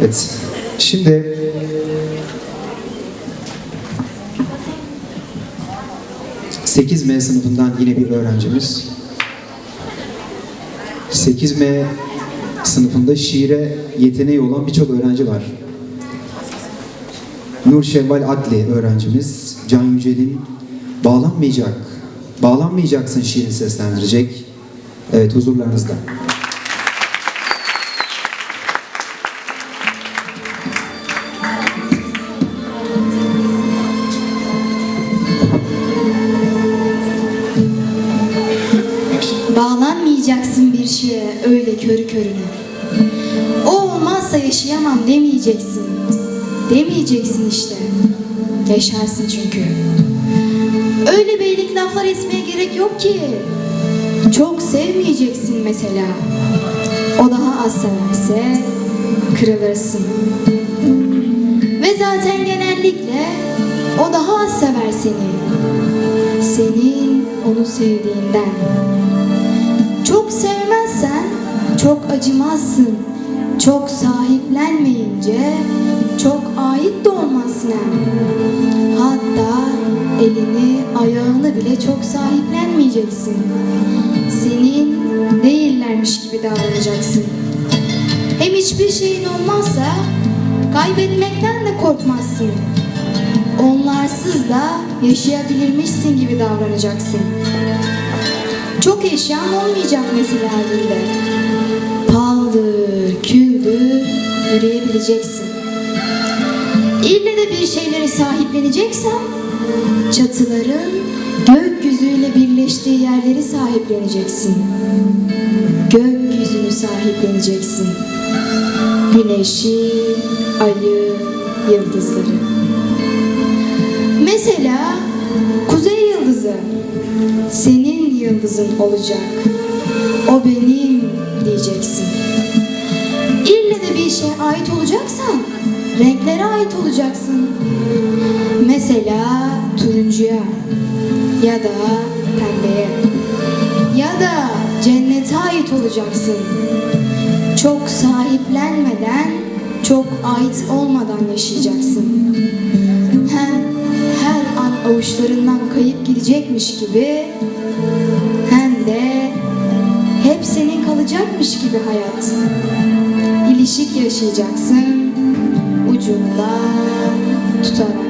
Evet. Şimdi Sekiz M sınıfından yine bir öğrencimiz. 8M sınıfında şiire yeteneği olan birçok öğrenci var. Nur Şevval Adli öğrencimiz, Can Yücel'in Bağlanmayacak, Bağlanmayacaksın şiirini seslendirecek. Evet huzurlarınızda. Bağlanmayacaksın bir şeye öyle körü körüne. O olmazsa yaşayamam demeyeceksin. Demeyeceksin işte. Yaşarsın çünkü. Öyle beylik laflar etmeye gerek yok ki. Çok sevmeyeceksin mesela. O daha az severse kırılırsın. O daha az sever seni. Senin onu sevdiğinden. Çok sevmezsen çok acımazsın. Çok sahiplenmeyince çok ait de olmazsın. Hatta elini, ayağını bile çok sahiplenmeyeceksin. Senin değillermiş gibi davranacaksın. Hem hiçbir şeyin olmazsa kaybetmekten de korkmazsın. Onlarsız da yaşayabilirmişsin gibi davranacaksın. Çok eşyan olmayacak mesela halinde. Paldır, küldür yürüyebileceksin. İlle de bir şeyleri sahipleneceksen çatıların gökyüzüyle birleştiği yerleri sahipleneceksin. Gökyüzünü sahipleneceksin. Güneşi, ayı, yıldızları. Mesela kuzey yıldızı senin yıldızın olacak. O benim diyeceksin. İlle de bir şeye ait olacaksan renklere ait olacaksın. Mesela turuncuya ya da pembeye ya da cennete ait olacaksın. Çok sahiplenmeden, çok ait olmadan yaşayacaksın. Avuçlarından kayıp gidecekmiş gibi hem de hep senin kalacakmış gibi hayat. İlişik yaşayacaksın ucundan tutarak.